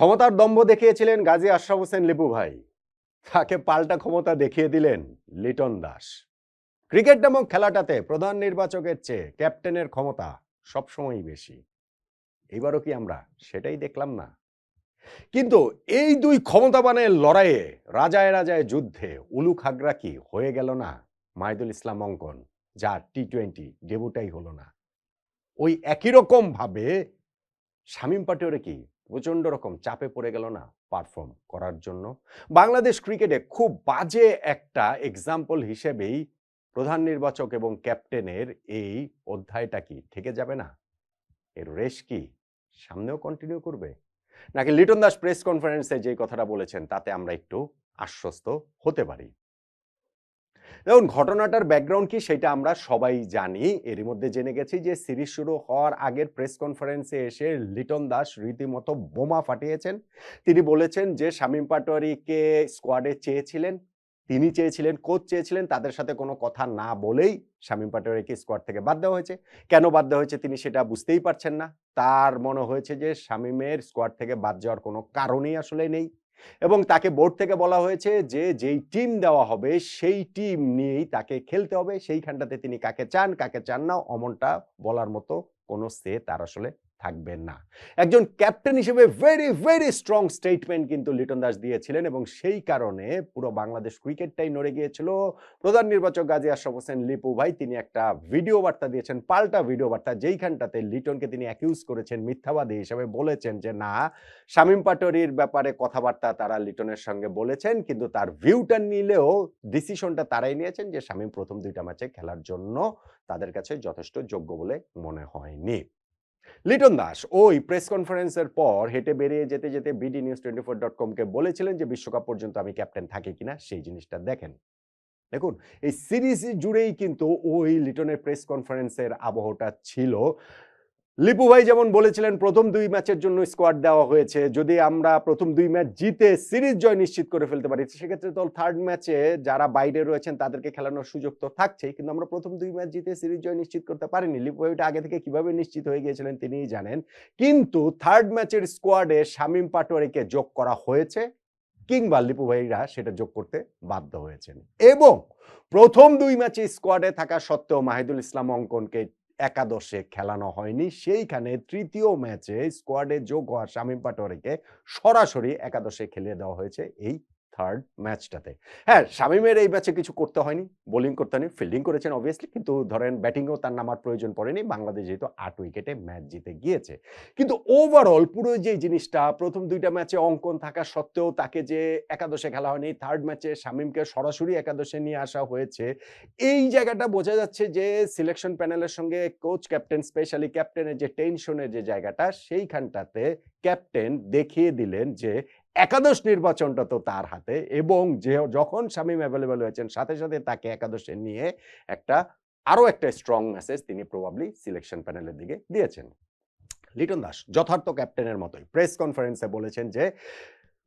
ক্ষমতার দম্ভ দেখিয়েছিলেন গাজী আশরাফ হোসেন লিপু ভাই। তাকে পাল্টা ক্ষমতা দেখিয়ে দিলেন লিটন দাস। ক্রিকেট নামক খেলাটাতে প্রধান নির্বাচকের চেয়ে ক্যাপ্টেনের ক্ষমতা সবসময়ই বেশি। এবারও কি আমরা সেটাই দেখলাম না? কিন্তু এই দুই ক্ষমতাবানের লড়াইয়ে রাজায় রাজায় যুদ্ধে উলু খাগড়া কি হয়ে গেল না মাহিদুল ইসলাম অঙ্কন, যা টি টোয়েন্টি ডেবুটাই হলো না? ওই একই রকম ভাবে শামীম পাটোয়ারি কি প্রচণ্ড রকম চাপে পড়ে গেল না পারফর্ম করার জন্য। বাংলাদেশ ক্রিকেটে খুব বাজে একটা এক্সাম্পল হিসেবেই প্রধান নির্বাচক এবং ক্যাপ্টেনের এই অধ্যায়টা কি থেকে যাবে না? এর রেশ কি? সামনেও কন্টিনিউ করবে? নাকি লিটন দাস প্রেস কনফারেন্সে যে কথাটা বলেছেন, তাতে আমরা একটু আশ্বস্ত হতে পারি? দেখুন, ঘটনাটার ব্যাকগ্রাউন্ড কি সেটা আমরা সবাই জানি। এরই মধ্যে জেনে গেছি যে সিরিজ শুরু হওয়ার আগের প্রেস কনফারেন্সে এসে লিটন দাস রীতিমতো বোমা ফাটিয়েছেন। তিনি বলেছেন যে শামীম পাটোয়ারিকে স্কোয়াডে চেয়েছিলেন, তিনি চেয়েছিলেন কোচ চেয়েছিলেন, তাদের সাথে কোনো কথা না বলেই শামীম পাটোয়ারিকে স্কোয়াড থেকে বাদ দেওয়া হয়েছে। কেন বাদ দেওয়া হয়েছে তিনি সেটা বুঝতেই পারছেন না। তার মনে হয়েছে যে শামীমের স্কোয়াড থেকে বাদ যাওয়ার কোনো কারণই আসলে নেই। এবং তাকে বোর্ড থেকে বলা হয়েছে যে যেই টিম দেওয়া হবে, সেই টিম নিয়েই তাকে খেলতে হবে। সেইখানটাতে তিনি কাকে চান কাকে চান না, অমনটা বলার মতো কোনো সে তার আসলে থাকবে না। একজন ক্যাপ্টেন হিসেবে ভেরি ভেরি স্ট্রং স্টেটমেন্ট কিন্তু লিটন দাস দিয়েছিলেন এবং সেই কারণে পুরো বাংলাদেশ ক্রিকেটটাই নড়ে গিয়েছিল। প্রধান নির্বাচক গাজী আশরাফ হোসেন, লিপু ভাই, তিনি একটা ভিডিও বার্তা দিয়েছেন, পাল্টা ভিডিও বার্তা, যেইখানটাতে লিটনকে তিনি অ্যাকিউজ করেছেন, মিথ্যাবাদী হিসেবে বলেছেন যে, না, শামীম পাটোয়ারির ব্যাপারে কথাবার্তা তারা লিটনের সঙ্গে বলেছেন, কিন্তু তার ভিউটা নিলেও ডিসিশনটা তারাই নিয়েছেন যে, শামীম প্রথম দুইটা ম্যাচে খেলার জন্য তাদের কাছে যথেষ্ট যোগ্য বলে মনে হয়নি। লিটন দাস ওই প্রেস কনফারেন্সের পর হেঁটে বেরিয়ে যেতে যেতে BD news twenty four dot কমকে বলেছিলেন যে বিশ্বকাপ পর্যন্ত আমি ক্যাপ্টেন থাকি কিনা, সেই জিনিসটা দেখেন। দেখুন, এই সিরিজ জুড়েই কিন্তু ওই লিটনের প্রেস কনফারেন্সের আবহটা ছিল। লিপু ভাই যেমন বলেছিলেন, প্রথম দুই ম্যাচের জন্য স্কোয়াড দেওয়া হয়েছে। যদি আমরা প্রথম দুই ম্যাচ জিতে সিরিজ জয় নিশ্চিত করে ফেলতে পারি, সেক্ষেত্রে তো থার্ড ম্যাচে যারা বাইরে রয়েছেন, তাদেরকে খেলানোর সুযোগ তো থাকছেই। কিন্তু আমরা প্রথম দুই ম্যাচ জিতে সিরিজ জয় নিশ্চিত করতে পারিনি। লিপু ভাই ওটা আগে থেকে কীভাবে নিশ্চিত হয়ে গিয়েছিলেন তিনিই জানেন। কিন্তু থার্ড ম্যাচের স্কোয়াডে শামীম পাটোয়ারিকে যোগ করা হয়েছে কিংবা লিপু ভাইরা সেটা যোগ করতে বাধ্য হয়েছেন। এবং প্রথম দুই ম্যাচে স্কোয়াডে থাকা সত্ত্বেও মাহিদুল ইসলাম অঙ্কনকে একাদশে খেলানো হয়নি। সেইখানে তৃতীয় ম্যাচে স্কোয়াডে যোগ হওয়া শামীম পাটোয়ারিকে সরাসরি একাদশে খেলিয়ে দেওয়া হয়েছে। এই থার্ড ম্যাচটাতে হ্যাঁ শামীমের এই ম্যাচে কিছু করতে হয়নি। বোলিং করতে হয়নি ফিল্ডিং করেছেন অবভিয়াসলি কিন্তু ধরেন ব্যাটিংও তার নামার প্রয়োজন পড়েনি। বাংলাদেশ যেহেতু আট উইকেটে ম্যাচ জিতে গিয়েছে। কিন্তু ওভারঅল পুরো যে জিনিসটা, প্রথম দুইটা ম্যাচে অঙ্কন থাকা সত্ত্বেও তাকে যে একাদশে খেলা হয়নি থার্ড ম্যাচে শামীমকে সরাসরি একাদশে নিয়ে আসা হয়েছে। এই জায়গাটা বোঝা যাচ্ছে যে সিলেকশন প্যানেলের সঙ্গে কোচ ক্যাপ্টেন স্পেশালি ক্যাপ্টেনের যে টেনশনের যে জায়গাটা, সেইখানটাতে ক্যাপ্টেন দেখিয়ে দিলেন যে একাদশ নির্বাচনটা তো তার হাতে এবং যে যখন শামীম অ্যাভেলেবেল হয়েছেন, সাথে সাথে তাকে একাদশে নিয়ে একটা, আরও একটা স্ট্রং মেসেজ তিনি প্রবাবলি সিলেকশন প্যানেলের দিকে দিয়েছেন। লিটন দাস, যথার্থ ক্যাপ্টেনের মতোই প্রেস কনফারেন্সে বলেছেন যে,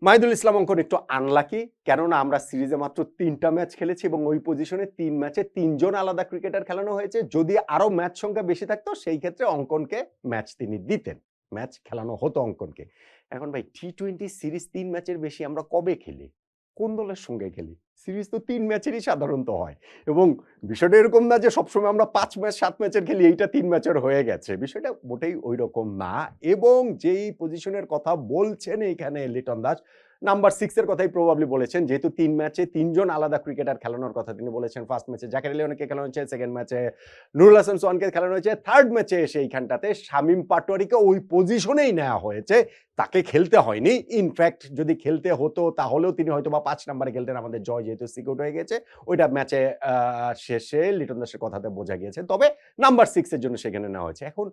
মাহিদুল ইসলাম অঙ্কন একটু আনলাকি কেননা আমরা সিরিজে মাত্র তিনটা ম্যাচ খেলেছি এবং ওই পজিশনে তিন ম্যাচে তিনজন আলাদা ক্রিকেটার খেলানো হয়েছে। যদি আরও ম্যাচ সংখ্যা বেশি থাকতো, সেই ক্ষেত্রে অঙ্কনকে ম্যাচ তিনি দিতেন। ম্যাচ খেলানো হতো অঙ্কনকে। এখন ভাই টি টোয়েন্টি সিরিজ তিন ম্যাচের বেশি আমরা কবে খেলি? কোন দলের সঙ্গে খেলি? সিরিজ তো তিন ম্যাচেরই সাধারণত হয়। এবং বিষয়টা এরকম না যে সবসময় আমরা পাঁচ ম্যাচ, সাত ম্যাচের খেলি, এইটা তিন ম্যাচের হয়ে গেছে। বিষয়টা মোটেই ওই রকম না। এবং যেই পজিশনের কথা বলছেন এইখানে লিটন দাস নাম্বার সিক্সের কথাই প্রবাবলি বলেছেন, যেহেতু তিন ম্যাচে তিনজন আলাদা ক্রিকেটার খেলানোর কথা তিনি বলেছেন। ফার্স্ট ম্যাচে জাকের লিওনকে খেলানো হয়েছে সেকেন্ড ম্যাচে নুরুল হাসান সোহানকে খেলানো হয়েছে থার্ড ম্যাচে এসে এইখানটাতে শামীম পাটোয়ারিকে ওই পজিশনেই নেওয়া হয়েছে। তাকে খেলতে হয়নি। ইনফ্যাক্ট যদি খেলতে হতো তাহলেও তিনি হয়তো বা পাঁচ নাম্বারে খেলতেন। আমাদের জয় যেহেতু সিকিউর হয়ে গেছে, ওইটা ম্যাচে শেষে লিটন দাসের কথাতে বোঝা গিয়েছে। তবে নাম্বার সিক্সের জন্য সেখানে নেওয়া হয়েছে। এখন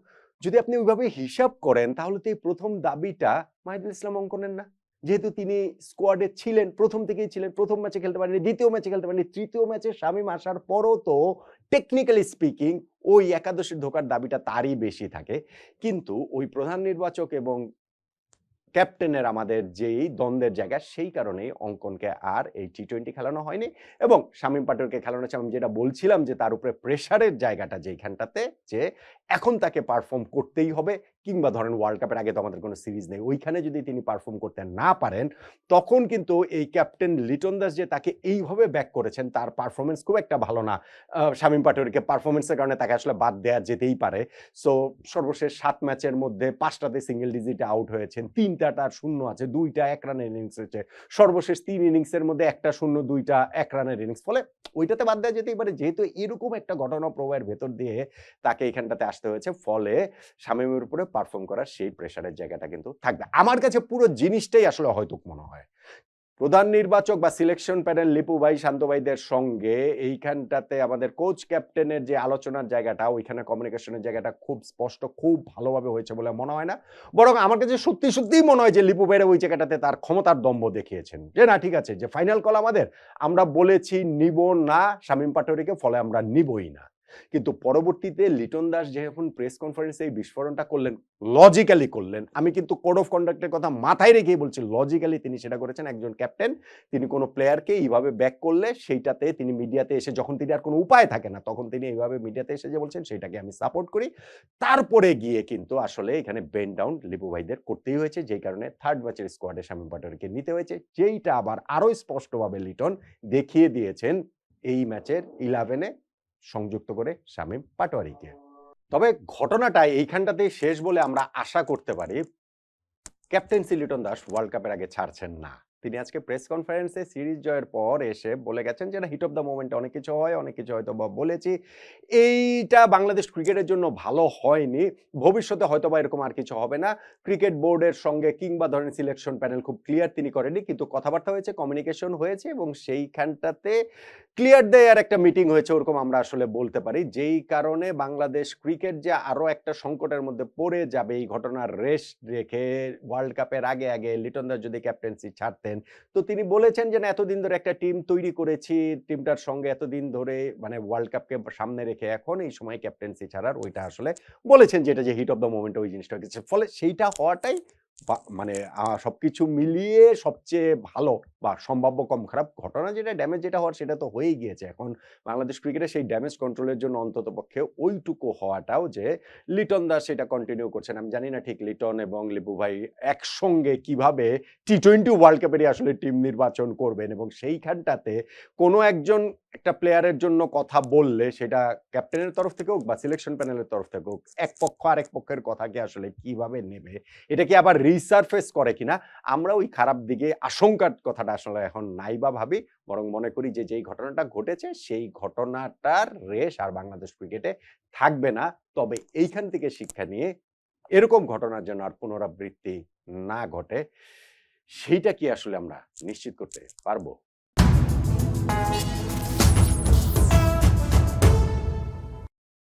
যদি আপনি ওইভাবে হিসাব করেন, তাহলে তো এই প্রথম দাবিটা মাহিদুল ইসলাম অঙ্কনের না? যেহেতু তিনি স্কোয়াডে ছিলেন, প্রথম থেকেই ছিলেন, প্রথম ম্যাচে খেলতে পারেনি দ্বিতীয় ম্যাচে খেলতে পারেনি তৃতীয় ম্যাচে শামীম আসার পরও তো টেকনিক্যালি স্পিকিং ওই একাদশের ঢোকার দাবিটা তারই বেশি থাকে। কিন্তু ওই প্রধান নির্বাচক এবং ক্যাপ্টেনের আমাদের যেই দ্বন্দ্বের জায়গা, সেই কারণে অঙ্কনকে আর এই টি টোয়েন্টি খেলানো হয়নি এবং শামীম পাটোয়ারকে খেলানো হচ্ছে আমি যেটা বলছিলাম যে তার উপরে প্রেশারের জায়গাটা যেইখানটাতে, যে এখন তাকে পারফর্ম করতেই হবে কিংবা ধরেন ওয়ার্ল্ড কাপের আগে তো আমাদের কোনো সিরিজ নেই, ওইখানে যদি তিনি পারফর্ম করতে না পারেন, তখন কিন্তু এই ক্যাপ্টেন লিটন দাস যে তাকে এইভাবে ব্যাক করেছেন, তার পারফরমেন্স খুব একটা ভালো না। শামীম পাটোয়ারিকে পারফরমেন্সের কারণে তাকে আসলে বাদ দেওয়া যেতেই পারে। সো সর্বশেষ সাত ম্যাচের মধ্যে পাঁচটাতে সিঙ্গেল ডিজিটে আউট হয়েছেন, তিনটা তার শূন্য আছে, দুইটা এক রানের ইনিংস হয়েছে। সর্বশেষ তিন ইনিংসের মধ্যে একটা শূন্য, দুইটা এক রানের ইনিংস ফলে ওইটাতে বাদ দেওয়া যেতেই পারে। যেহেতু এরকম একটা ঘটনা প্রবাহের ভেতর দিয়ে তাকে এখানটাতে আসতে হয়েছে, ফলে শামীমের উপরে পারফর্ম করার সেই প্রেশারের জায়গাটা কিন্তু থাকবে। আমার কাছে পুরো জিনিসটাই আসলে হয়তো মনে হয়। প্রধান নির্বাচক বা সিলেকশন প্যানেল লিপু ভাই, শান্ত ভাইদের সঙ্গে। এইখানটাতে আমাদের কোচ ক্যাপ্টেনের যে আলোচনার জায়গাটা, ওইখানে কমিউনিকেশনের জায়গাটা খুব স্পষ্ট, খুব ভালোভাবে হয়েছে বলে মনে হয় না। বরং আমার কাছে সত্যি সত্যিই মনে হয় যে লিপু ওই জায়গাটাতে তার ক্ষমতার দম্ভ দেখিয়েছেন। যে না, ঠিক আছে, যে ফাইনাল কল আমাদের, আমরা বলেছি নিব না, শামীম পাটোয়ারিকে, ফলে আমরা নিবই না। কিন্তু পরবর্তীতে লিটন দাস যখন প্রেস কনফারেন্সে এই বিস্ফোরণটা করলেন লজিক্যালি করলেন। আমি কিন্তু কোড অফ কন্ডাক্টের কথা মাথায় রেখেই বলছি লজিক্যালি তিনি সেটা করেছেন একজন ক্যাপ্টেন তিনি কোনো প্লেয়ারকে এইভাবে ব্যাক করলে সেইটাতে তিনি মিডিয়াতে এসে যখন তিনি আর কোনো উপায় থাকে না, তখন তিনি এইভাবে মিডিয়াতে এসে যে বলছেন, সেটাকে আমি সাপোর্ট করি। তারপরে গিয়ে কিন্তু আসলে এখানে বেন ডাউন লিপু ভাইদের করতেই হয়েছে, যেই কারণে থার্ড ম্যাচের স্কোয়াডে শামীম পাটোয়ারিকে নিতে হয়েছে, যেইটা আবার আরও স্পষ্টভাবে লিটন দেখিয়ে দিয়েছেন এই ম্যাচের ইলেভেনে সংযুক্ত করে শামীম পাটোয়ারিকে। তবে ঘটনাটা এইখানটাতেই শেষ বলে আমরা আশা করতে পারি, ক্যাপ্টেন সিলিটন দাস ওয়ার্ল্ড কাপের আগে ছাড়ছেন না। তিনি আজকে প্রেস কনফারেন্সে সিরিজ জয়ের পর এসে বলে গেছেন যে, না হিট অফ দ্য মোমেন্টে অনেক কিছু হয়, অনেক কিছু হয়তো বা বলেছি। এইটা বাংলাদেশ ক্রিকেটের জন্য ভালো হয়নি। ভবিষ্যতে হয়তো বা এরকম আর কিছু হবে না। ক্রিকেট বোর্ডের সঙ্গে কিংবা ধরেন সিলেকশন প্যানেল খুব ক্লিয়ার তিনি করেনি, কিন্তু কথাবার্তা হয়েছে কমিউনিকেশন হয়েছে এবং সেইখানটাতে ক্লিয়ার দেয়ার একটা মিটিং হয়েছে, ওরকম আমরা আসলে বলতে পারি। যেই কারণে বাংলাদেশ ক্রিকেট যে আরও একটা সংকটের মধ্যে পড়ে যাবে, এই ঘটনার রেস্ট রেখে ওয়ার্ল্ড কাপের আগে আগে লিটন দাস যদি ক্যাপ্টেন্সি ছাড়তেন তো তিনি বলেছেন যে, না, এতদিন ধরে একটা টিম তৈরি করেছি, টিমটার সঙ্গে এতদিন ধরে মানে ওয়ার্ল্ড কাপকে সামনে রেখে এখন এই সময় ক্যাপ্টেন্সি ছাড়ার। ওইটা আসলে বলেছেন যেটা যে হিট অফ দ্য মোমেন্ট ওই জিনিসটা ফলে সেইটা হওয়াটাই মানে আহ, সবকিছু মিলিয়ে সবচেয়ে ভালো বা সম্ভাব্য কম খারাপ ঘটনা যেটা ড্যামেজ যেটা হওয়ার সেটা তো হয়েই গিয়েছে। এখন বাংলাদেশ ক্রিকেটে সেই ড্যামেজ কন্ট্রোলের জন্য অন্তত পক্ষে ওইটুকু হওয়াটাও যে লিটন দাস সেটা কন্টিনিউ করছেন। আমি জানি না ঠিক লিটন এবং লিপু ভাই একসঙ্গে কীভাবে টি টোয়েন্টি ওয়ার্ল্ড কাপেরই আসলে টিম নির্বাচন করবেন এবং সেইখানটাতে কোনো একজন একটা প্লেয়ারের জন্য কথা বললে সেটা ক্যাপ্টেনের তরফ থেকে হোক বা সিলেকশন প্যানেলের তরফ থেকে হোক এক পক্ষ আরেক পক্ষের কথাকে আসলে কীভাবে নেবে এটা কি আবার রিসার্ফেস করে কিনা, আমরা ওই খারাপ দিকে আশঙ্কার কথাটা আসলে এখন নাই বা ভাবি। বরং মনে করি যে, যেই ঘটনাটা ঘটেছে, সেই ঘটনাটার রেশ আর বাংলাদেশ ক্রিকেটে থাকবে না। তবে এইখান থেকে শিক্ষা নিয়ে এরকম ঘটনার জন্য আর পুনরাবৃত্তি না ঘটে, সেইটা কি আসলে আমরা নিশ্চিত করতে পারব?